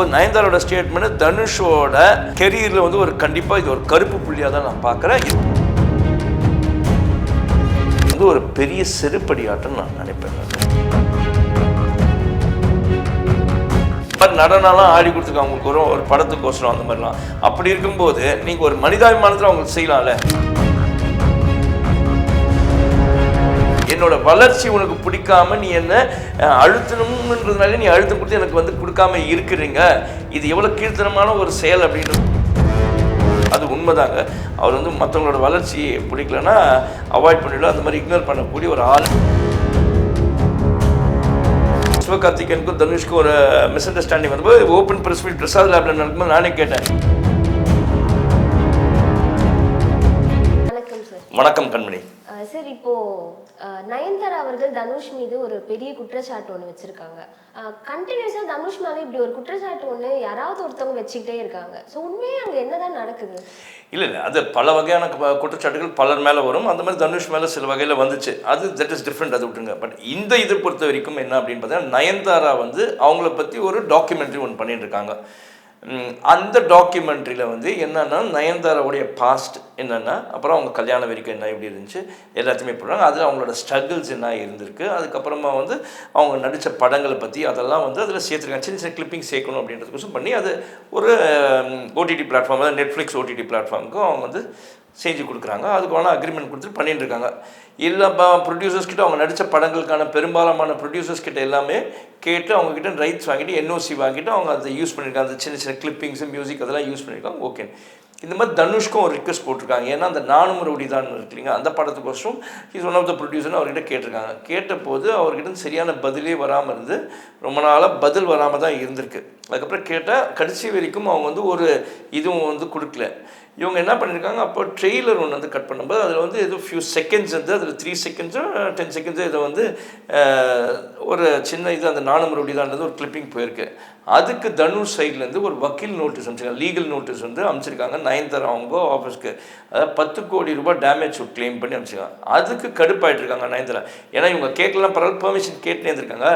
நயன்தாரோட statement தனுஷோட கெரியரில் வந்து ஒரு கண்டிப்பாக இது ஒரு கருப்பு புள்ளியாக தான் நான் பார்க்குறேன். வந்து ஒரு பெரிய செருப்படியாட்டம் நான் நினைப்பேன் நான். நடனம்லாம் ஆடி கொடுத்துருக்காங்க அவங்களுக்கு ஒரு ஒரு படத்துக்கோசரம் அந்த மாதிரிலாம். அப்படி இருக்கும்போது நீங்கள் ஒரு மனிதாபிமானத்தில் அவங்களுக்கு செய்யலாம்ல? என்னோட வளர்ச்சி உனக்கு பிடிக்காம நீ என்ன அழுத்தணும்ன்றதுனால நீ அழுத்தம் கொடுத்து எனக்கு வந்து கொடுக்காம இருக்கிறீங்க. இது எவ்வளோ கீழ்த்தனமான ஒரு செயல் அப்படின்னு அது உண்மைதாங்க. அவர் வந்து மற்றவங்களோட வளர்ச்சி பிடிக்கலன்னா அவாய்ட் பண்ணிவிடும் அந்த மாதிரி இக்னோர் பண்ணக்கூடிய ஒரு ஆள். சிவகார்த்திகனுக்கும் தனுஷ்க்கும் ஒரு மிஸ் அண்டர்ஸ்டாண்டிங் வந்தபோது ஓப்பன் பிரஸ் மீட் பிரசாத் லேப்ல நடக்கும்போது நானே கேட்டேன். வணக்கம் கண்மணி. சார் இப்போ நயன்தாரா அவர்கள் தனுஷ் மீது ஒரு பெரிய குற்றச்சாட்டு ஒன்று வச்சிருக்காங்க. கண்டினியூஸாக தனுஷ் மேலே இப்படி ஒரு குற்றச்சாட்டு ஒன்று யாராவது ஒருத்தவங்க வச்சுக்கிட்டே இருக்காங்க. ஸோ உண்மையே அங்கே என்னதான் நடக்குது? இல்லை இல்லை. அது பல வகையான குற்றச்சாட்டுகள் பலர் மேலே வரும். அந்த மாதிரி தனுஷ் மேலே சில வகையில் வந்துச்சு. அது தட் இஸ் டிஃப்ரெண்ட் அது விட்டுருங்க. பட் இந்த இதை பொறுத்த வரைக்கும் என்ன அப்படின்னு பார்த்தீங்கன்னா நயன்தாரா வந்து அவங்கள பற்றி ஒரு டாக்குமெண்ட்ரி ஒன்று பண்ணிட்டு இருக்காங்க. அந்த டாக்குமெண்ட்ரியில் வந்து என்னென்னா நயன்தாராவுடைய பாஸ்ட் என்னென்னா அப்புறம் அவங்க கல்யாண வரைக்கும் என்ன எப்படி இருந்துச்சு எல்லாத்தையுமே போடுறாங்க. அதில் அவங்களோட ஸ்ட்ரகிள்ஸ் என்ன இருந்திருக்கு அதுக்கப்புறமா வந்து அவங்க நடித்த படங்களை பற்றி அதெல்லாம் வந்து அதில் சேர்த்துருக்காங்க. சின்ன சின்ன கிளிப்பிங் சேர்க்கணும் அப்படின்றதுக்கோசம் பண்ணி அது ஒரு ஓடிடி பிளாட்ஃபார்ம் அதாவது நெட்ஃப்ளிக்ஸ் ஓடிடி பிளாட்ஃபார்முக்கும் அவங்க வந்து செஞ்சு கொடுக்குறாங்க. அதுக்கு வேணால் அக்ரிமெண்ட் கொடுத்துட்டு பண்ணிட்டு இருக்காங்க. இல்லை ப்ரொடியூசர்ஸ் கிட்ட அவங்க நடித்த படங்களுக்கான பெரும்பாலான ப்ரொடியூசர்ஸ் கிட்ட எல்லாமே கேட்டு அவங்கக்கிட்ட ரைட்ஸ் வாங்கிட்டு என்ஓசி வாங்கிட்டு அவங்க அதை யூஸ் பண்ணியிருக்காங்க அந்த சின்ன சின்ன கிளிப்பிங்ஸ் மியூசிக் அதெல்லாம் யூஸ் பண்ணியிருக்காங்க. ஓகே இந்த மாதிரி தனுஷ்க்கும் ஒரு ரிக்வஸ்ட் போட்டிருக்காங்க. ஏன்னா அந்த நானும் ரவுடி தான் இருக்கு இல்லைங்க அந்த படத்துக்கோசரம் இஸ் ஒன் ஆஃப் த ப்ரொடியூசர்னு அவர்கிட்ட கேட்டிருக்காங்க. கேட்டபோது அவர்கிட்ட சரியான பதிலே வராமல் இருந்து ரொம்ப நாளாக பதில் வராமல் தான் இருந்திருக்கு. அதுக்கப்புறம் கேட்டால் கடைசி வரைக்கும் அவங்க வந்து ஒரு இதுவும் வந்து கொடுக்கல. இவங்க என்ன பண்ணியிருக்காங்க அப்போ ட்ரெய்லர் ஒன்று வந்து கட் பண்ணும்போது அதில் வந்து ஏதோ ஃபியூ செகண்ட்ஸ் வந்து அதில் த்ரீ செகண்ட்ஸோ டென் செகண்ட்ஸோ இதை வந்து ஒரு சின்ன இது அந்த நானும் ரவுடிதான்றது ஒரு கிளிப்பிங் போயிருக்கு. அதுக்கு தனுஷ் சைட்லேருந்து ஒரு வக்கீல் நோட்டீஸ் அனுப்பிச்சிருக்காங்க லீகல் நோட்டீஸ் வந்து அனுப்பிச்சிருக்காங்க நயன்தாரா அவங்க ஆஃபீஸ்க்கு அதாவது பத்து கோடி ரூபாய் டேமேஜ் க்ளைம் பண்ணி அனுப்பிச்சிருக்காங்க. அதுக்கு கடுப்பாயிட்டு இருக்காங்க நயன்தாரா. ஏன்னா இவங்க கேட்கலாம் பரவாயில்ல பெர்மிஷன் கேட்டுனே இருந்திருக்காங்க.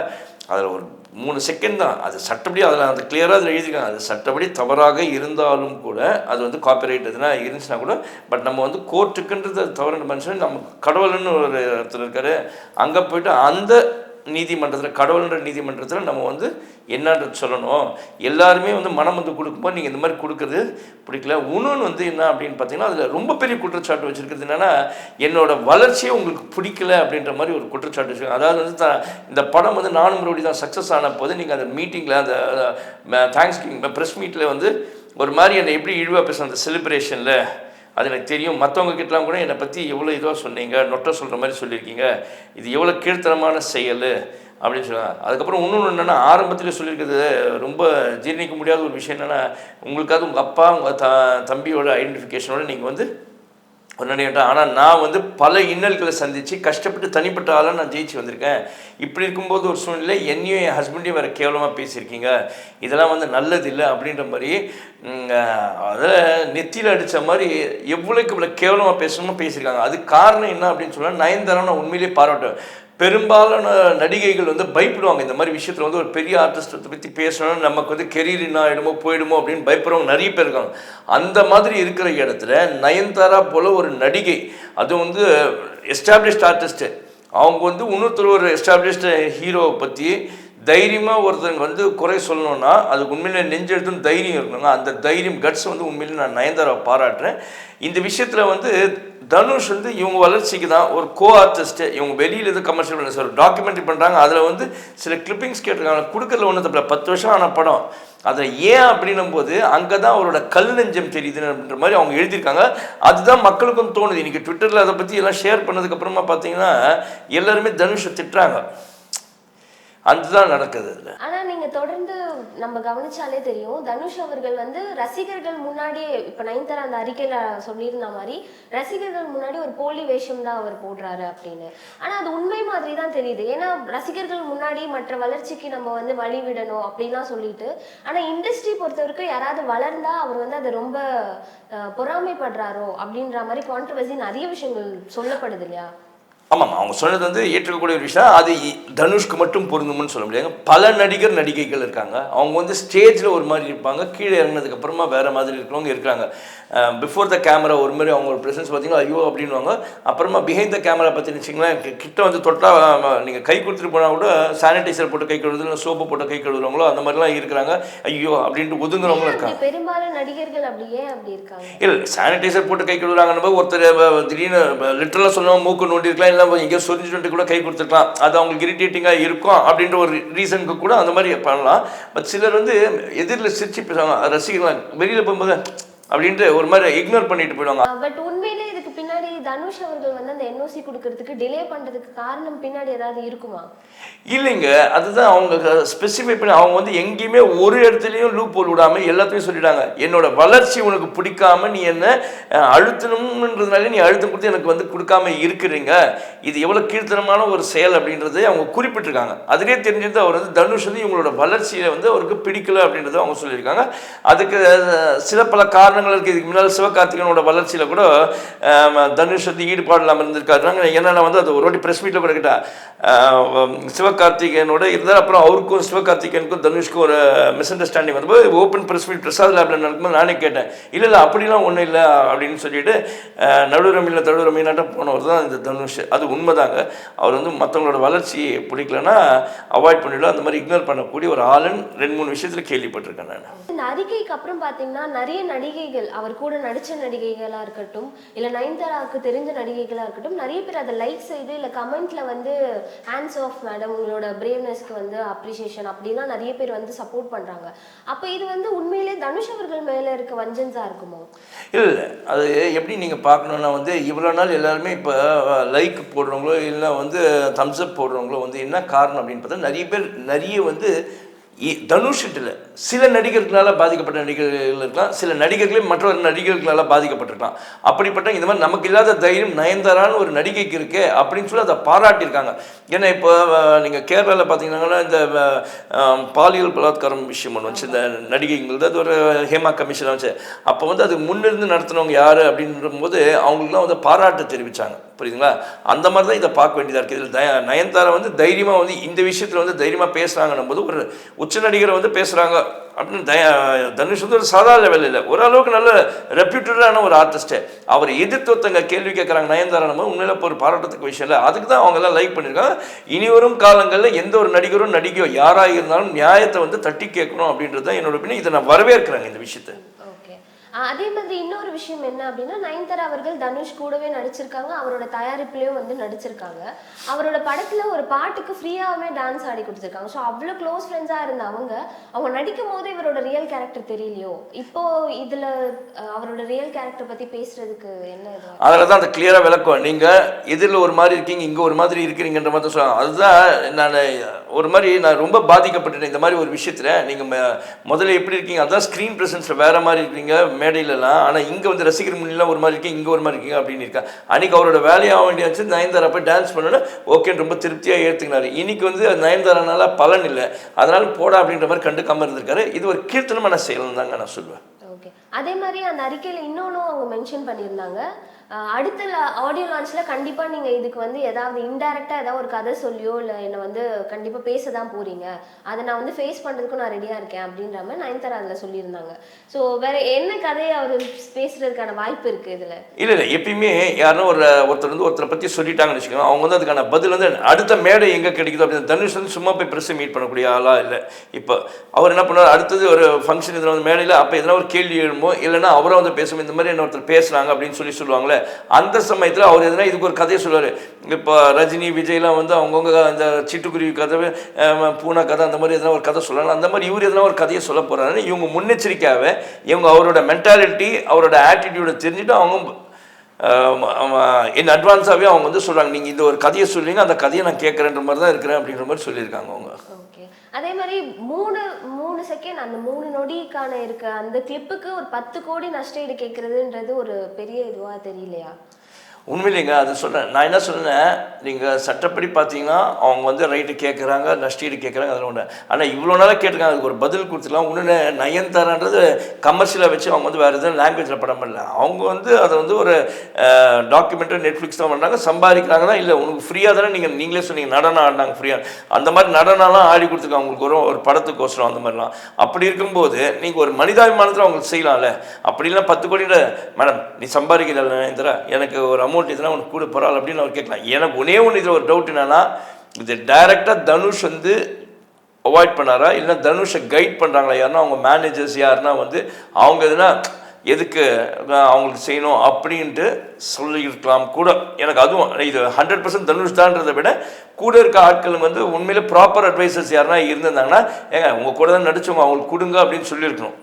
அதில் ஒரு மூணு செகண்ட் தான். அது சட்டப்படி அதில் அந்த கிளியராக அதில் எழுதிக்கலாம் அது சட்டப்படி தவறாக இருந்தாலும் கூட அது வந்து காப்பிரைட் எதுனா இருந்துச்சுன்னா கூட பட் நம்ம வந்து கோர்ட்டுக்குன்றது தவறு. மனுஷன் நம்ம கடவுள்னு ஒரு இடத்துல இருக்காரு. அங்கே போயிட்டு அந்த நீதிமன்றத்தில் கடவுள்ன்ற நீதிமன்றத்தில் நம்ம வந்து என்னன்றது சொல்லணும். எல்லாருமே வந்து மனம் வந்து கொடுக்கும்போது நீங்கள் இந்த மாதிரி கொடுக்குறது பிடிக்கல. இன்னொன்று வந்து என்ன அப்படின்னு பார்த்தீங்கன்னா அதில் ரொம்ப பெரிய குற்றச்சாட்டு வச்சுருக்கிறது என்னென்னா என்னோட வளர்ச்சியே உங்களுக்கு பிடிக்கல அப்படின்ற மாதிரி ஒரு குற்றச்சாட்டு வச்சுருக்காங்க. அதாவது வந்து த- இந்த படம் வந்து நானும் மறுபடியும் தான் சக்ஸஸ் ஆன போது நீங்கள் அந்த மீட்டிங்கில் அந்த தேங்க்ஸ் கிங் ப்ரெஸ் மீட்டில் வந்து ஒரு மாதிரி என்னை எப்படி இழிவாக பேசுன அந்த செலிப்ரேஷனில் அது எனக்கு தெரியும். மற்றவங்க கிட்டலாம் கூட என்னை பற்றி எவ்வளோ இதுவாக சொன்னீங்க நொட்டை சொல்கிற மாதிரி சொல்லியிருக்கீங்க. இது எவ்வளோ கீழ்த்தனமான செயல் அப்படின்னு சொன்னாங்க அதுக்கப்புறம் இன்னொன்று என்னென்னா ஆரம்பத்தில் சொல்லியிருக்கிறது ரொம்ப ஜீர்ணிக்க முடியாத ஒரு விஷயம் என்னென்னா உங்களுக்காவது உங்கள் அப்பா உங்கள் த தம்பியோட ஐடென்டிஃபிகேஷனோட நீங்கள் வந்து ஒன்றிட்ட ஆனால் நான் வந்து பல இன்னல்களை சந்தித்து கஷ்டப்பட்டு தனிப்பட்ட ஆளாக நான் ஜெயிச்சு வந்திருக்கேன். இப்படி இருக்கும்போது ஒரு சூழ்நிலை என்னையும் என் ஹஸ்பண்டையும் வேறு கேவலமாக பேசியிருக்கீங்க. இதெல்லாம் வந்து நல்லது இல்லை அப்படின்ற மாதிரி அதை நெத்தியில் அடித்த மாதிரி எவ்வளோக்கு இவ்வளோ கேவலமாக பேசணுமோ பேசியிருக்காங்க. அது காரணம் என்ன அப்படின்னு சொன்னால் நயன்தாரா நான் உண்மையிலேயே பாராட்டுவேன் பெரும்பாலான நடிகைகள் வந்து பயப்படுவாங்க. இந்த மாதிரி விஷயத்தில் வந்து ஒரு பெரிய ஆர்டிஸ்ட்டை பற்றி பேசணும்னு நமக்கு வந்து கெரியர் என்ன ஆகிடுமோ போயிடுமோ அப்படின்னு பயப்படுறவங்க நிறைய பேர் இருக்காங்க. அந்த மாதிரி இருக்கிற இடத்துல நயன்தாரா போல் ஒரு நடிகை அது வந்து எஸ்டாப்ளிஷ்ட் ஆர்டிஸ்ட்டு அவங்க வந்து இன்னொருத்தர் ஒரு எஸ்டாப்ளிஷ்டு ஹீரோவை பற்றி தைரியமாக ஒருத்தங்க வந்து குறை சொல்லணும்னா அதுக்கு உண்மையிலே நெஞ்செழுத்தும் தைரியம் இருக்கணுங்க அந்த தைரியம் கட்ஸ் வந்து உண்மையிலே நான் நயன்தாராவை பாராட்டுறேன். இந்த விஷயத்தில் வந்து தனுஷ் வந்து இவங்க வளர்ச்சிக்கு தான் ஒரு கோ ஆர்டிஸ்ட்டு இவங்க வெளியில் இது கமர்ஷியல் பண்ண சார் டாக்குமெண்ட்ரி பண்ணுறாங்க அதில் வந்து சில கிளிப்பிங்ஸ் கேட்டிருக்காங்க. கொடுக்கல ஒன்று தப்பில்ல பத்து வருஷம் ஆன படம். அதில் ஏன் அப்படின்னும் போது அங்கே தான் அவரோட கல் நெஞ்சம் தெரியுதுன்ற மாதிரி அவங்க எழுதியிருக்காங்க. அதுதான் மக்களுக்கும் தோணுது. இன்றைக்கி ட்விட்டரில் அதை பற்றி எல்லாம் ஷேர் பண்ணதுக்கப்புறமா பார்த்தீங்கன்னா எல்லாருமே தனுஷை திட்டுறாங்க. அதுதான் நடக்குது ஆனா நீங்க தொடர்ந்து நம்ம கவனிச்சாலே தெரியும் தனுஷ் அவர்கள் வந்து ரசிகர்கள் முன்னாடியே இப்ப நயன்தாரா அந்த அறிக்கையில சொல்லியிருந்த மாதிரி ரசிகர்கள் முன்னாடி ஒரு போலி வேஷம் தான் அவர் போடுறாரு அப்படின்னு. ஆனா அது உண்மை மாதிரி தான் தெரியுது. ஏன்னா ரசிகர்கள் முன்னாடி மற்ற வளர்ச்சிக்கு நம்ம வந்து வழி விடணும் அப்படின்லாம் சொல்லிட்டு ஆனா இண்டஸ்ட்ரி பொறுத்த வரைக்கும் யாராவது வளர்ந்தா அவர் வந்து அதை ரொம்ப அஹ், பொறாமைப்படுறாரோ அப்படின்ற மாதிரி கான்ட்ரவர்சி நிறைய விஷயங்கள் சொல்லப்படுது இல்லையா? ஆமாம் அவங்க சொன்னது வந்து ஏற்றுக்கக்கூடிய ஒரு விஷயம். அது தனுஷ்க்கு மட்டும் பொருந்தும்னு சொல்ல முடியாது. பல நடிகர் நடிகைகள் இருக்காங்க. அவங்க வந்து ஸ்டேஜில் ஒரு மாதிரி இருப்பாங்க. கீழே இறங்கினதுக்கு அப்புறமா வேற மாதிரி இருக்கிறவங்க இருக்காங்க. பிஃபோர் த கேமரா ஒரு மாதிரி அவங்க ஒரு ப்ரெசன்ஸ் பார்த்தீங்கன்னா ஐயோ அப்படின்வாங்க அப்புறமா பிஹைண்ட் த கேமரா பற்றி வச்சிங்களேன் கிட்ட வந்து தொட்டா நீங்கள் கை கொடுத்துட்டு போனால் கூட சானிடைசர் போட்டு கை கழுவுறது இல்லை சோப்பு போட்டு கை கழுவுறவங்களோ அந்த மாதிரிலாம் இருக்கிறாங்க. ஐயோ அப்படின்ட்டு ஒதுங்குறவங்களும் இருக்காங்க. பெரும்பாலும் நடிகர்கள் அப்படியே அப்படி இருக்காங்க? இல்லை சானிடைசர் போட்டு கை கழுவுறாங்கன்னு ஒருத்தர் திடீர்னு லிட்டரலாக சொல்லுவாங்க மூக்கு நோண்டி எல்லாம் எங்கேயோ சொரிஞ்சுட்டு கூட கை கொடுத்துருக்கலாம். அது அவங்களுக்கு இரிட்டேட்டிங்காக இருக்கும் அப்படின்ற ஒரு ரீசனுக்கு கூட அந்த மாதிரி பண்ணலாம். பட் சிலர் வந்து எதிரில் சிரிச்சு பேசுவாங்க ரசிகர்கள் வெளியில் போகும்போது அப்படின்ட்டு ஒரு மாதிரி இக்னோர் பண்ணிட்டு போயிடுவாங்க பட் உண்மையிலே இதுக்கு பின்னாடி தனுஷ் அவர்கள் வந்து அந்த என்ஓசி கொடுக்கறதுக்கு டிலே பண்றதுக்கு காரணம் பின்னாடி ஏதாவது இருக்குமா? இல்லைங்க அதுதான் அவங்க ஸ்பெசிஃபை பண்ணி அவங்க வந்து எங்கேயுமே ஒரு இடத்துலையும் லூப் போல் விடாம எல்லாத்தையும் சொல்லிட்டாங்க. என்னோட வளர்ச்சி உனக்கு பிடிக்காம நீ என்ன அழுத்தணும்ன்றதுனால நீ அழுத்தம் கொடுத்து எனக்கு வந்து கொடுக்காம இருக்கிறீங்க. இது எவ்வளோ கீழ்த்தனமான ஒரு செயல் அப்படின்றது அவங்க குறிப்பிட்டிருக்காங்க. அதுலேயே தெரிஞ்சது அவர் வந்து தனுஷ் வந்து இவங்களோட வளர்ச்சியில் வந்து அவருக்கு பிடிக்கல அப்படின்றத அவங்க சொல்லியிருக்காங்க. அதுக்கு சில பல காரணங்கள் இருக்குது இதுக்கு முன்னால் சிவகார்த்திகனோட வளர்ச்சியில் கூட தனுஷ் மனுஷத்து ஈடுபாடு இல்லாமல் இருந்திருக்காருனாங்க என்னென்ன வந்து அது ஒரு வாட்டி ப்ரெஸ் மீட்டில் கூட கேட்டா சிவகார்த்திகேயனோட இருந்தால் அப்புறம் அவருக்கும் சிவகார்த்திகேயனுக்கும் தனுஷ்க்கும் ஒரு மிஸ் அண்டர்ஸ்டாண்டிங் வந்தபோது ஓப்பன் ப்ரெஸ் மீட் பிரசாத் லேபில் நடக்கும்போது நானே கேட்டேன் இல்லை இல்லை அப்படிலாம் ஒன்றும் இல்லை அப்படின்னு சொல்லிட்டு நடுவுரமையில் நடுரமியில் போனவர் தான் இந்த தனுஷ். அது உண்மைதாங்க. அவர் வந்து மற்றவங்களோட வளர்ச்சி பிடிக்கலன்னா அவாய்ட் பண்ணிவிடும் அந்த மாதிரி இக்னோர் பண்ணக்கூடிய ஒரு ஆளுன்னு ரெண்டு மூணு விஷயத்தில் கேள்விப்பட்டிருக்கேன் நான். இந்த அறிக்கைக்கு அப்புறம் பார்த்தீங்கன்னா நிறைய நடிகைகள் அவர் கூட நடித்த நடிகைகளாக இருக்கட்டும் இல்லை நயன்தாராவுக்கு தெரிஞ்ச நடிகைகளாக இருக்கட்டும் நிறைய பேர் அதை லைக் செய்து இல்லை கமெண்ட்ல வந்து ஹேண்ட்ஸ் ஆஃப் மேடம் உங்களோட பிரேவ்னஸ்க்கு வந்து அப்ரிசியேஷன் அப்படிலாம் நிறைய பேர் வந்து சப்போர்ட் பண்ணுறாங்க அப்போ இது வந்து உண்மையிலே தனுஷ் அவர்கள் மேலே இருக்க வஞ்சன்ஸாக இருக்குமோ? இல்லை அது எப்படி நீங்கள் பார்க்கணுன்னா வந்து இவ்வளோ நாள் எல்லாருமே இப்போ லைக் போடுறவங்களோ இல்லை வந்து தம்ஸ்அப் போடுறவங்களோ வந்து என்ன காரணம் அப்படின்னு பார்த்தா நிறைய பேர் நிறைய வந்து தனுஷ்கிட்ட இல்லை. சில நடிகர்களால் பாதிக்கப்பட்ட நடிகர்கள் இருக்கலாம். சில நடிகர்களே மற்ற நடிகர்களால் பாதிக்கப்பட்டிருக்கலாம். அப்படிப்பட்ட இந்த மாதிரி நமக்கு இல்லாத தைரியம் நயன்தாரான்னு ஒரு நடிகைக்கு இருக்கே அப்படின்னு சொல்லி அதை பாராட்டியிருக்காங்க. ஏன்னா இப்போ நீங்கள் கேரளாவில் பார்த்தீங்கன்னா இந்த பாலியல் பலாத்காரம் விஷயம் ஒன்று வச்சு இந்த நடிகைங்கிறது அது ஒரு ஹேமா கமிஷன் வச்சு. அப்போ வந்து அது முன்னிருந்து நடத்தினவங்க யார் அப்படின்ற போது அவங்களுக்குலாம் வந்து பாராட்டு தெரிவித்தாங்க புரியுதுங்களா? அந்த மாதிரி தான் இதை பார்க்க வேண்டியதாக இருக்குது இதில் நயன்தாரா வந்து தைரியமாக வந்து இந்த விஷயத்தில் வந்து தைரியமாக பேசுகிறாங்கன்னும் போது ஒரு உச்ச நடிகரை வந்து பேசுகிறாங்க அப்படின்னு தனுஷ் வந்து ஒரு சாதாரண லெவலில் இல்லை ஓரளவுக்கு நல்ல ரெப்யூட்டடான ஒரு ஆர்டிஸ்ட்டு அவரை எதிர்த்து ஒருத்தங்க கேள்வி கேட்குறாங்க நயன்தாரா நம்ம. உண்மையில இப்போ ஒரு பாராட்டத்துக்கு விஷயம் இல்லை. அதுக்கு தான் அவங்க எல்லாம் லைக் பண்ணியிருக்காங்க இனி வரும் காலங்களில் எந்த ஒரு நடிகரும் நடிகையோ யாராக இருந்தாலும் நியாயத்தை வந்து தட்டி கேட்கணும் அப்படின்றது தான் என்னோட opinion. இதை நான் வரவேற்கிறேங்க இந்த விஷயத்தை. அதே மாதிரி இன்னொரு விஷயம் என்ன அப்படின்னா நயன்தாரா அவர்கள் தனுஷ் கூடவே நடிச்சிருக்காங்க. அவரோட தயாரிப்புலேயும் வந்து நடிச்சிருக்காங்க. அவரோட படத்தில் ஒரு பாட்டுக்கு ஃப்ரீயாகவே டான்ஸ் ஆடி கொடுத்துருக்காங்க. ஸோ அவ்வளோ க்ளோஸ் ஃப்ரெண்ட்ஸாக இருந்த அவங்க அவங்க நடிக்கும் போது இவரோட ரியல் கேரக்டர் தெரியலையோ? இப்போ இதில் அவரோட ரியல் கேரக்டர் பற்றி பேசுறதுக்கு என்ன அதில் தான் அந்த கிளியராக விளக்கம். நீங்கள் எதிரில் ஒரு மாதிரி இருக்கீங்க இங்கே ஒரு மாதிரி இருக்கிறீங்கன்ற மாதிரி சொல்லுவாங்க அதுதான் நான் ஒரு மாதிரி நான் ரொம்ப பாதிக்கப்பட்டுட்டேன். இந்த மாதிரி ஒரு விஷயத்தில் நீங்கள் முதல்ல எப்படி இருக்கீங்க? அதான் ஸ்க்ரீன் ப்ரெசன்ஸில் வேறு மாதிரி இருக்கீங்க. மேடையிலலாம் ஆனால் இங்கே வந்து ரசிகர் முன்னிலாம் ஒரு மாதிரி இருக்கீங்க இங்கே ஒரு மாதிரி இருக்கீங்க அப்படின்னு இருக்கா. அன்றைக்கி அவரோட வேலையாக வேண்டியாச்சு. நயன்தாரா போய் டான்ஸ் பண்ணோன்னா ஓகேன்னு ரொம்ப திருப்தியாக ஏற்றுக்கினாரு இன்னைக்கு வந்து நயன்தாரானால பலன் இல்லை. அதனால் போடா அப்படின்ற மாதிரி கண்டுக்காமல் இருந்திருக்காரு. இது ஒரு கீர்த்தனமான செயல் தாங்க நான் சொல்லுவேன். ஓகே. அதே மாதிரி அந்த அறிக்கையில் இன்னொன்றும் அவங்க மென்ஷன் பண்ணியிருந்தாங்க. அடுத்த ஆடியோ லான்ச்ல கண்டிப்பா நீங்க இதுக்கு வந்து ஏதாவது இன்டைரக்டா ஏதாவது ஒரு கதை சொல்லியோ இல்ல என்ன வந்து கண்டிப்பா பேச தான் போறீங்க. அதை நான் வந்து ஃபேஸ் பண்ணுறதுக்கும் நான் ரெடியா இருக்கேன் அப்படின்ற மாதிரி நயன்தாரா அதுல சொல்லியிருந்தாங்க. ஸோ வேற என்ன கதையை அவர் பேசுறதுக்கான வாய்ப்பு இருக்கு இதுல? இல்லை இல்லை. எப்பயுமே யாரும் ஒரு ஒருத்தர் வந்து ஒருத்தரை பற்றி சொல்லிட்டாங்கன்னு வச்சுக்கோங்க. அவங்க வந்து அதுக்கான பதில் வந்து அடுத்த மேடை எங்கே கிடைக்குதோ அப்படின்னு தனுஷ் வந்து சும்மா போய் ப்ரெஸ்ஸை மீட் பண்ணக்கூடிய ஆளா இல்லை. இப்போ அவர் என்ன பண்ணார் அடுத்தது ஒரு ஃபங்க்ஷன் இதில் வந்து மேடையில் அப்போ எதனா ஒரு கேள்வி எழுமோ இல்லைன்னா அவரும் வந்து பேசும் இந்த மாதிரி என்ன ஒருத்தர் பேசுகிறாங்க அப்படின்னு சொல்லி சொல்லுவாங்களே அந்த சமயத்தில் அவர் எதனா இதுக்கு ஒரு கதையை சொல்லுவார். இப்போ ரஜினி விஜய்லாம் வந்து அவங்கவுங்க அந்த சிட்டுக்குருவி கதை பூனா பூனை கதை அந்த மாதிரி எதனா ஒரு கதை சொல்லலாம். அந்த மாதிரி இவர் எதனா ஒரு கதையை சொல்ல போகிறாருன்னு இவங்க முன்னெச்சரிக்கையாகவே இவங்க அவரோட மென்டாலிட்டி அவரோட ஆட்டிடியூடை தெரிஞ்சுட்டு அவங்க இன் அட்வான்ஸாகவே அவங்க வந்து சொல்கிறாங்க நீங்கள் இந்த ஒரு கதையை சொல்லுவீங்க அந்த கதையை நான் கேட்குறேன்ற மாதிரி தான் இருக்கிறேன் அப்படின்ற மாதிரி சொல்லியிருக்காங்க அவங்க. ஓகே அதே மாதிரி மூணு மூணு செகண்ட் அந்த மூணு நொடிக்கான இருக்க அந்த கிளிப்புக்கு ஒரு பத்து கோடி நஷ்டஈடு கேட்கறதுன்றது ஒரு பெரிய இதுவா தெரியலையா? உண்மையிலேங்க அது சொல்கிறேன் நான் என்ன சொன்னேன் நீங்கள் சட்டப்படி பார்த்தீங்கன்னா அவங்க வந்து ரைட்டு கேட்குறாங்க நஷ்டீடு கேட்குறாங்க அதில் ஒன்று ஆனால் இவ்வளோ நாளாக கேட்டிருக்காங்க அதுக்கு ஒரு பதில் கொடுத்துலாம் ஒன்று நயன்தாரான்றது கமர்ஷியலாக வச்சு அவங்க வந்து வேறு எதுவும் லாங்குவேஜில் படம் பண்ணல. அவங்க வந்து அதை வந்து ஒரு டாக்குமெண்ட்டு நெட்ஃப்ளிக்ஸ் தான் பண்ணுறாங்க சம்பாதிக்கிறாங்கன்னா இல்லை உனக்கு ஃப்ரீயாக தானே நீங்கள் நீங்களே சொன்னீங்க நடனம் ஆடினாங்க ஃப்ரீயாக அந்த மாதிரி நடனம்லாம் ஆடி கொடுத்துருக்காங்க அவங்களுக்கு ஒரு ஒரு படத்துக்கோசரம் அந்த மாதிரிலாம். அப்படி இருக்கும்போது நீங்கள் ஒரு மனிதாபிமானத்தில் அவங்களுக்கு செய்யலாம்ல. அப்படிலாம் பத்து கோடி மேடம் நீ சம்பாதிக்கிறல நயன்தாரா எனக்கு ஒரு அமௌண்ட் இதெல்லாம் உனக்கு கூட பரவாயில்ல அப்படின்னு அவர் கேட்கலாம். எனக்கு ஒரே ஒன்று இதில் ஒரு டவுட் என்னன்னா இது டைரெக்டாக தனுஷ் வந்து அவாய்ட் பண்ணாரா? இல்லை தனுஷை கைட் பண்ணுறாங்களா யாருன்னா அவங்க மேனேஜர்ஸ் யாருன்னா வந்து அவங்க எதுனா எதுக்கு அவங்களுக்கு செய்யணும் அப்படின்ட்டு சொல்லியிருக்கலாம் கூட. எனக்கு அதுவும் இது ஹண்ட்ரட் பர்சன்ட் தனுஷ் தான்றதை விட கூட இருக்க ஆட்கள் வந்து உண்மையிலே ப்ராப்பர் அட்வைசர்ஸ் யாருன்னா இருந்திருந்தாங்கன்னா ஏங்க உங்கள் கூட தான் நடிச்சவங்க அவங்களுக்கு கொடுங்க அப்படின்னு சொல்லியிருக்கணும்.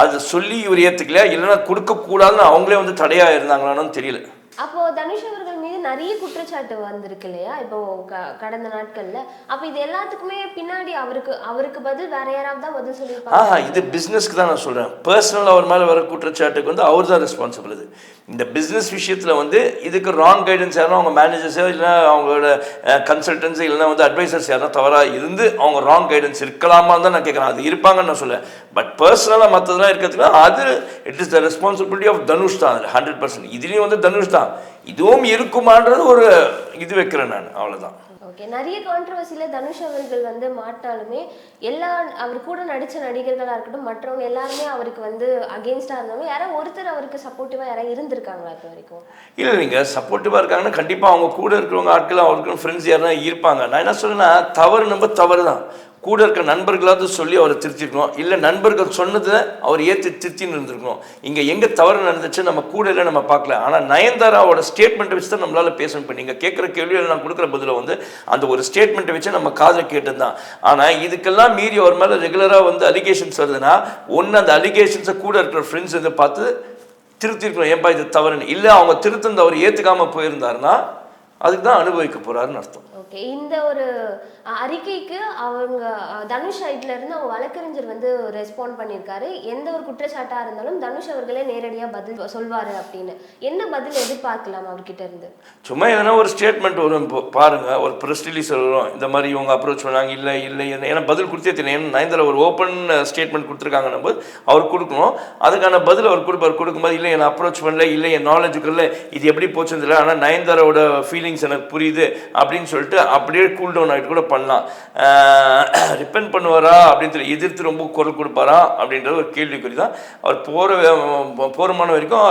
அது சொல்லி இவர் ஏற்றுக்கல இல்லைன்னா கொடுக்கக்கூடாதுன்னு அவங்களே வந்து தடையாக இருந்தாங்களான்னு தெரியல. அப்போ தனுஷ் அவர்கள் நிறைய குற்றச்சாட்டு வந்திருக்கு இல்லையா? இப்போ க- கடந்த நாட்கள்ல. அப்ப இது எல்லாத்துக்குமே பின்னாடி அவருக்கு அவருக்கு பதில் வேற யாராவது தான் பதில் சொல்லியிருப்பாங்க? ஆஹா இது பிஸ்னஸ்க்கு தான் நான் சொல்கிறேன் பர்சனல் அவர் மேலே வர குற்றச்சாட்டுக்கு வந்து அவர் தான் ரெஸ்பான்சிபிள் இது. இந்த பிஸ்னஸ் விஷயத்தில் வந்து இதுக்கு ராங் கைடன்ஸ் யாரும் அவங்க மேனேஜர்ஸோ இல்லை அவங்களோட கன்சல்டன்ஸ் இல்லைன்னா வந்து அட்வைசர்ஸ் யாரும் தவறாக இருந்து அவங்க ராங் கைடன்ஸ் இருக்கலாமான்னு தான் நான் கேட்குறேன் அது இருப்பாங்கன்னு நான் சொல்ல பட் பர்சனலாக மற்றதெல்லாம் இருக்கிறதுக்கு அது it is the responsibility of Dhanush தான் அதில் ஹண்ட்ரட் பர்சன்ட் இதுலேயும் வந்து தனுஷ் தான். இதுவும் இருக்குமான்றது ஒரு இது வைக்கிறேன் நான் அவ்வளோதான் ஓகே நிறைய கான்ட்ரவர்சியில தனுஷ் அவர்கள் வந்து மாட்டினாலுமே எல்லா அவர் கூட நடிச்ச நடிகர்களா இருக்கட்டும் மற்றவங்க எல்லாருமே அவருக்கு வந்து அகேன்ஸ்டா இருந்தாலும் யாராவது ஒருத்தர் அவருக்கு சப்போர்ட்டிவா யாராவது இருந்திருக்காங்களா இது வரைக்கும்? இல்லை நீங்கள் சப்போர்ட்டிவாக இருக்காங்கன்னா கண்டிப்பாக அவங்க கூட இருக்கிறவங்க ஆட்கள் அவருக்கு ஃப்ரெண்ட்ஸ் யாருன்னா இருப்பாங்க. நான் என்ன சொல்றேன்னா தவறு நம்ம தவறு தான் கூட இருக்க நண்பர்களாவது சொல்லி அவரை திருத்திருக்கணும். இல்லை நண்பர்கள் சொன்னதை அவர் ஏற்றி திருத்தின்னு இருந்திருக்கணும். இங்கே எங்கே தவறு நடந்துச்சு நம்ம கூட இல்லை நம்ம பார்க்கல. ஆனால் நயன்தாராவோட ஸ்டேட்மெண்ட்டை வச்சு தான் நம்மளால் பேசணும். இப்போ நீங்கள் கேட்குற கேள்வியில் நான் கொடுக்குற பதில வந்து அந்த ஒரு ஸ்டேட்மெண்ட்டை வச்சு நம்ம காதில் கேட்டது தான். ஆனால் இதுக்கெல்லாம் மீறி அவர் மேலே ரெகுலராக வந்து அலிகேஷன்ஸ் வருதுன்னா ஒன்று அந்த அலிகேஷன்ஸை கூட இருக்கிற ஃப்ரெண்ட்ஸ் வந்து பார்த்து திருத்திருக்கணும். ஏன்பா இது தவறுன்னு? இல்லை அவங்க திருத்தந்து அவர் ஏற்றுக்காமல் போயிருந்தாருன்னா அதுக்கு தான் அனுபவிக்க போகிறாருன்னு அர்த்தம். ஓகே இந்த ஒரு அறிக்கைக்கு அவங்க தனுஷ் சைட்ல இருந்து அவங்க வழக்கறிஞர் வந்து ரெஸ்பாண்ட் பண்ணியிருக்காரு எந்த ஒரு குற்றச்சாட்டா இருந்தாலும் தனுஷ் அவர்களே நேரடியா பதில் சொல்வாரு அப்படின்னு. என்ன பதில் எதிர்பார்க்கலாம் அவர்கிட்ட இருந்து? சும்மா எதனா ஒரு ஸ்டேட்மெண்ட் வரும். இப்போ பாருங்க. ஒரு ப்ரெஸ் ரிலீஸ் வரும். இந்த மாதிரி இவங்க அப்ரோச் பண்ணாங்க. இல்லை இல்லை என்ன ஏன்னா பதில் கொடுத்தே தெரியும். ஏன்னா நயன்தாரா ஒரு ஓப்பன் ஸ்டேட்மெண்ட் கொடுத்துருக்காங்கன்னும் போது அவர் கொடுக்கணும். அதுக்கான பதில் அவர் கொடுப்பார். கொடுக்கும்போது இல்லை என்னை அப்ரோச் பண்ணல. இல்லை என் நாலேஜுக்கு இல்லை. இது எப்படி போச்சுன்னு தெரியல. ஆனால் நயன்தாராவோட ஃபீலிங்ஸ் எனக்கு புரியுது அப்படின்னு சொல்லிட்டு அப்படியே கூல் டவுன் ஆகிட்டு கூட பண்ணலாம். ரிப்பன் பண்ணுவாரா அப்படின்னு சொல்லி எதிர்த்து ரொம்ப குரல் கொடுப்பாரா அப்படின்றது ஒரு கேள்விக்குறி தான் அவர் போகிற போகிறமான வரைக்கும்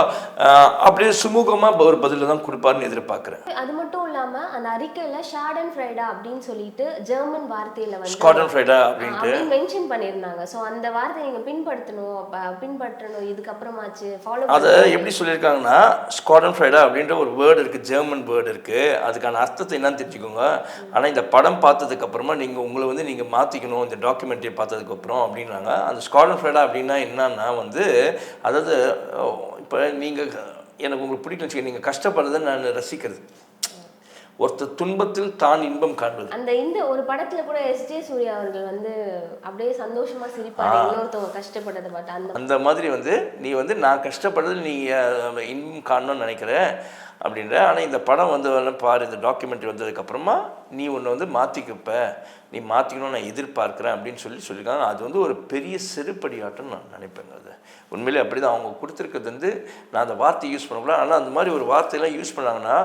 அப்படியே சுமூகமாக ஒரு பதில் தான் கொடுப்பாருன்னு எதிர்பார்க்குறேன். அது மட்டும் இல்லாம அந்த அறிக்கையில ஷார்ட் அண்ட் ஃப்ரைடா அப்படின்னு சொல்லிட்டு ஜெர்மன் வார்த்தையில வந்து ஸ்காட்டன் ஃப்ரைடா அப்படின்னு மென்ஷன் பண்ணியிருந்தாங்க. சோ அந்த வார்த்தையை நீங்க பின்படுத்தணும் பின்பற்றணும். இதுக்கப்புறமாச்சு ஃபாலோ அதை எப்படி சொல்லியிருக்காங்கன்னா ஸ்காட்டன் ஃப்ரைடா அப்படின்ற ஒரு வேர்டு இருக்குது ஜெர்மன் வேர்டு இருக்குது அதுக்கான அர்த்தத்தை என்னன்னு தெரிஞ்சுக்கோங்க. ஆனால் இந்த படம் பார்த்ததுக்கு அப்புறமா நீங்கள் உங்களை வந்து நீங்கள் மாற்றிக்கணும் இந்த டாக்குமெண்ட்ரி பார்த்ததுக்கு அப்புறம் அப்படின்னாங்க. அந்த ஸ்காட்டன் ஃப்ரைடா அப்படின்னா என்னன்னா வந்து அதாவது இப்போ நீங்கள் எனக்கு உங்களுக்கு பிடிக்கும் நீங்கள் கஷ்டப்படுறதை நான் ரசிக்கிறது. ஒருத்தர் துன்பத்தில் தான் இன்பம் காண்பது. அந்த இந்த ஒரு படத்துல கூட எஸ் ஜே சூர்யா அவர்கள் வந்து அப்படியே சந்தோஷமா சிரிப்பாரு. இன்னொருத்தவங்க கஷ்டப்பட்டதை பார்த்து அந்த அந்த மாதிரி வந்து நீ வந்து நான் கஷ்டப்படுறது நீ இன்பம் காணணும்னு நினைக்கிற அப்படின்ற. ஆனால் இந்த படம் வந்து பாரு இந்த டாக்குமெண்ட்ரி வந்ததுக்கப்புறமா நீ ஒன்று வந்து மாற்றிக்கப்ப நீ மாற்றிக்கணும்னு நான் எதிர்பார்க்குறேன் அப்படின்னு சொல்லி சொல்லியிருக்காங்க. அது வந்து ஒரு பெரிய செருப்படியாட்டம் நான் நினைப்பேங்க அது. உண்மையிலே அப்படி தான் அவங்க கொடுத்துருக்கிறது வந்து நான் அந்த வார்த்தையை யூஸ் பண்ணக்கூடாது. ஆனால் அந்த மாதிரி ஒரு வார்த்தையெல்லாம் யூஸ் பண்ணாங்கன்னா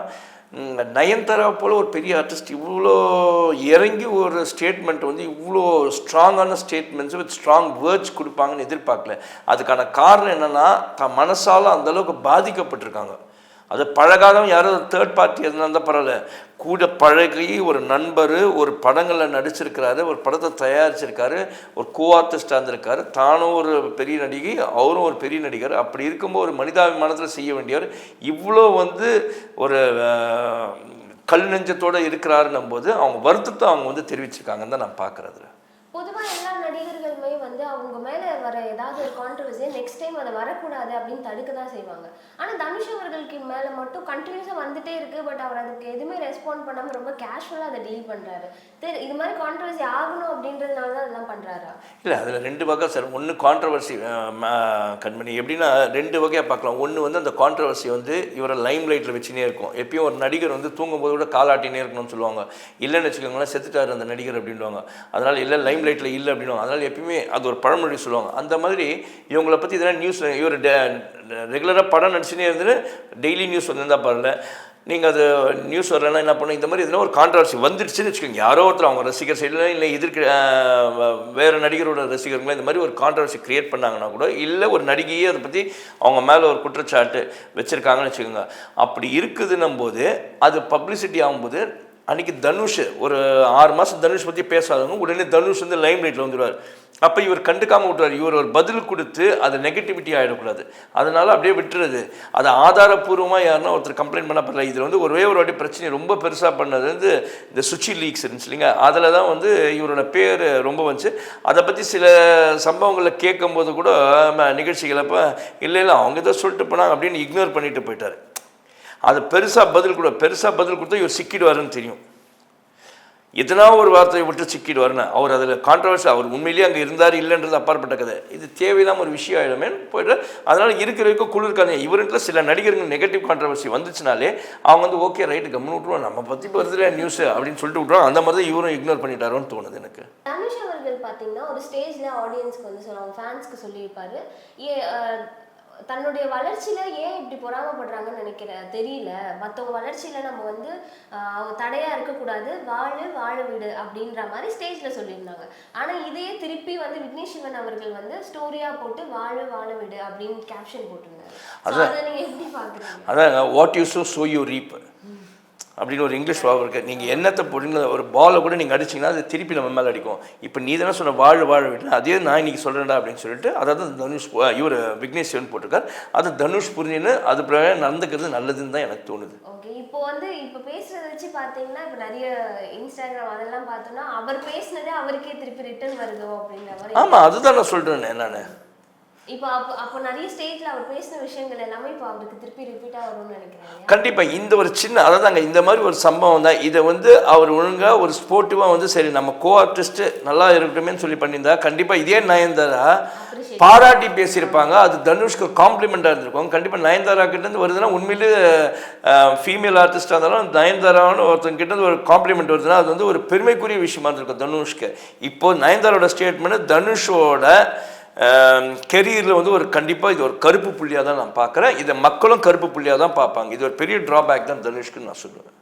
நயன்தாரா போல் ஒரு பெரிய ஆர்டிஸ்ட் இவ்வளோ இறங்கி ஒரு ஸ்டேட்மெண்ட் வந்து இவ்வளோ ஸ்ட்ராங்கான ஸ்டேட்மெண்ட்ஸ் வித் ஸ்ட்ராங் வேர்ட்ஸ் கொடுப்பாங்கன்னு எதிர்பார்க்கல. அதுக்கான காரணம் என்னென்னா தான் மனசால் அந்தளவுக்கு பாதிக்கப்பட்டிருக்காங்க. அது பழகாதவன் யாரும் தேர்ட் பார்ட்டி எதுனா இருந்தால் பரவாயில்ல. கூட பழகி ஒரு நண்பர் ஒரு படங்களில் நடிச்சிருக்கிறாரு ஒரு படத்தை தயாரிச்சிருக்காரு ஒரு கோ ஆர்டிஸ்டாக இருந்திருக்காரு தானும் ஒரு பெரிய நடிகை அவரும் ஒரு பெரிய நடிகர். அப்படி இருக்கும்போது ஒரு மனிதாபிமானத்தில் செய்ய வேண்டியவர் இவ்வளோ வந்து ஒரு கல் நெஞ்சத்தோடு இருக்கிறாருன்னும் போது அவங்க வருத்தத்தை அவங்க வந்து தெரிவிச்சிருக்காங்கன்னு தான் நான் பார்க்குறது. பொதுவாக வந்து அவங்க மேலே வர ஏதாவது ஒரு கான்ட்ரவர்சியை நெக்ஸ்ட் டைம் அதை வரக்கூடாது அப்படின்னு தடுக்க தான் செய்வாங்க. ஆனால் தனுஷ் அவர்களுக்கு மேலே மட்டும் கண்டினியூஸாக வந்துட்டே இருக்குது பட் அவர் அதுக்கு எதுவுமே ரெஸ்பாண்ட் பண்ணாமல் ரொம்ப கேஷுவலாக அதை டீல் பண்ணுறாரு தெரி- இது மாதிரி கான்ட்ரவர்சி ஆகணும் அப்படின்றதுனால தான் அதெல்லாம் பண்ணுறாரா இல்லை அதில் ரெண்டு வகை சார். ஒன்று கான்ட்ரவர்சி கண்மணி எப்படின்னா ரெண்டு வகையாக பார்க்கலாம். ஒன்று வந்து அந்த கான்ட்ரவர்சி வந்து இவரை லைம் லைட்டில் வச்சுனே இருக்கும். எப்பயும் ஒரு நடிகர் வந்து தூங்கும்போது கூட காலாட்டினே இருக்கணும்னு சொல்லுவாங்க. இல்லைன்னு வச்சுக்கோங்களேன் செத்துட்டார் அந்த நடிகர் அப்படின்வாங்க அதனால் இல்லை லைம் லைட்டில் இல்லை அப்படின்வாங்க அதனால் எப்பயுமே அது ஒரு பழமொழி சொல்லுவாங்க. அந்த மாதிரி இவங்களை பற்றி இதெல்லாம் நியூஸ் இவர் ரெகுலராக படம் நடிச்சுனே இருந்து டெய்லி நியூஸ் வந்திருந்தா பாருல நீங்கள் அது நியூஸ் வரலன்னா என்ன பண்ணும் இந்த மாதிரி இதெல்லாம் ஒரு கான்ட்ரவர்சி வந்துடுச்சுன்னு வச்சுக்கோங்க. யாரோ ஒருத்தர் அவங்க ரசிகர் சைடில் இல்லை எதிர்க்க வேறு நடிகரோட ரசிகர்களே இந்த மாதிரி ஒரு கான்ட்ரவர்சி க்ரியேட் பண்ணாங்கன்னா கூட இல்லை ஒரு நடிகையே அதை பற்றி அவங்க மேலே ஒரு குற்றச்சாட்டு வச்சுருக்காங்கன்னு வச்சுக்கோங்க. அப்படி இருக்குதுன்னும் போது அது பப்ளிசிட்டி ஆகும்போது அன்றைக்கி தனுஷ் ஒரு ஆறு மாதம் தனுஷ் பற்றி பேசாதவங்க உடனே தனுஷ் வந்து லைம் லைட்டில் வந்துடுவார் அப்போ இவர் கண்டுக்காமல் விட்டுறாரு இவர் ஒரு பதில் கொடுத்து அது நெகட்டிவிட்டி ஆகிடக்கூடாது அதனால் அப்படியே விட்டுறது அது ஆதாரப்பூர்வமாக யாருன்னா ஒருத்தர் கம்ப்ளைண்ட் பண்ண பரல இதில் வந்து ஒரே ஒரு வாட்டி பிரச்சனை ரொம்ப பெருசாக பண்ணது வந்து இந்த சுச்சி லீக்ஸ் இருந்துச்சு இல்லைங்க அதில் தான் வந்து இவரோட பேர் ரொம்ப வந்துச்சு. அதை பற்றி சில சம்பவங்களை கேட்கும்போது கூட நிகழ்ச்சிகளப்போ இல்லை இல்லை அவங்க தான் சொல்லிட்டு போனாங்க அப்படின்னு இக்னோர் பண்ணிட்டு போயிட்டார். அது பெருசாக பதில் கொடு பெருசாக பதில் கொடுத்தா இவர் சிக்கிடுவாருன்னு தெரியும். எதனா ஒரு வார்த்தையை விட்டு சிக்கிடுவாருன்னு அவர் அதில் கான்ட்ரவர்சி அவர் உண்மையிலேயே அங்கே இருந்தார் இல்லைன்றது அப்பாற்பட்ட கதை. இது தேவையில்லாம ஒரு விஷயம் ஆகிடுமே போய்ட்டு அதனால் இருக்கிற வரைக்கும் குளிர்காங்க இவருக்குல சில நடிகர்கள் நெகட்டிவ் கான்ட்ரவர்சி வந்துச்சுனாலே அவங்க வந்து ஓகே ரைட்டு கம்முன்னு விட்ருவோம் நம்ம பற்றி வருதுல நியூஸ் அப்படின்னு சொல்லிட்டு விட்ருவோம் அந்த மாதிரி தான் இவரும் இக்னோர் பண்ணிட்டாரோன்னு தோணுது எனக்கு. தனுஷ் அவர்கள் பார்த்தீங்கன்னா ஒரு ஸ்டேஜில் ஆடியன்ஸ்க்கு வந்து சொல்லுவாங்க ஃபேன்ஸ்க்கு சொல்லியிருப்பாரு. ஏ தன்னுடைய வளர்ச்சியில ஏன் இப்படி பொறாமப்படுறாங்கன்னு நினைக்கிறேன் தெரியல. மற்றவங்க வளர்ச்சியில நம்ம வந்து அஹ், அவங்க தடையா இருக்கக்கூடாது. வாழு வாழ விடு அப்படின்ற மாதிரி ஸ்டேஜ்ல சொல்லியிருந்தாங்க. ஆனா இதையே திருப்பி வந்து விக்னேஷ் சிவன் அவர்கள் வந்து ஸ்டோரியா போட்டு வாழு வாழ விடு அப்படின்னு கேப்ஷன் போட்டிருந்தாரு. So அதை நீங்க எப்படி பாக்குறீங்க அதான் what you sow so you reap அப்படின்னு ஒரு இங்கிலீஷ் வார்த்தை இருக்குது நீங்கள் என்னத்தை போடுங்க ஒரு பாலை கூட நீங்கள் அடிச்சிங்கன்னா அது திருப்பி நம்ம மேலே அடிக்கும். இப்போ நீ தானே சொன்ன வாழ் வாழ விட்டு அதே நான் இன்னைக்கு சொல்கிறேன்டா அப்படின்னு சொல்லிட்டு அதாவது தனுஷ் இவர் விக்னேஷ் சிவன் போட்டிருக்கார். அது தனுஷ் புரிஞ்சுன்னு அது பிரகாரம் நடந்துக்கிறது நல்லதுன்னு தான் எனக்கு தோணுது. ஓகே இப்போ வந்து இப்போ பேசுறத வச்சு பார்த்தீங்கன்னா இப்போ நிறைய இன்ஸ்டாகிராம் அதெல்லாம் பார்த்தோம்னா அவர் பேசுனதே அவருக்கே திருப்பி ரிட்டர்ன் வருதோ அப்படின்ற மாதிரி. ஆமாம் அதுதான் நான் சொல்கிறேன் நான். இப்போ அப்போ அப்போ நிறைய ஸ்டேஜ்ல அவர் பேசின விஷயங்கள் எல்லாமே இப்போ அவருக்கு திருப்பி ரிப்பீட்டாக வரும்னு நினைக்கிறேன்? கண்டிப்பாக இந்த ஒரு சின்ன அதாங்க இந்த மாதிரி ஒரு சம்பவம் தான் இதை வந்து அவர் ஒழுங்காக ஒரு ஸ்போர்ட்டிவாக வந்து சரி நம்ம கோ ஆர்டிஸ்ட்டு நல்லா இருக்கட்டுமேன்னு சொல்லி பண்ணியிருந்தா கண்டிப்பாக இதே நயன்தாரா. பாராட்டி பேசியிருப்பாங்க அது தனுஷ்க்கு காம்ப்ளிமெண்ட்டாக இருந்திருக்கும் கண்டிப்பாக நயன்தாரா கிட்டேருந்து வருதுன்னா உண்மையிலே ஃபீமேல் ஆர்டிஸ்டாக இருந்தாலும் நயன்தாரான்னு ஒருத்தங்க கிட்டேருந்து ஒரு காம்ப்ளிமெண்ட் வருதுன்னா அது வந்து ஒரு பெருமைக்குரிய விஷயமா இருந்திருக்கும் தனுஷ்க்கு இப்போ நயன்தாரோட ஸ்டேட்மெண்ட் தனுஷோட கெரியரில் வந்து ஒரு கண்டிப்பாக இது ஒரு கருப்பு புள்ளியாக தான் நான் பார்க்குறேன். இதை மக்களும் கருப்பு புள்ளியாக தான் பார்ப்பாங்க. இது ஒரு பெரிய ட்ராபேக் தான் தனுஷ்க்கு நான் சொல்லுவேன்.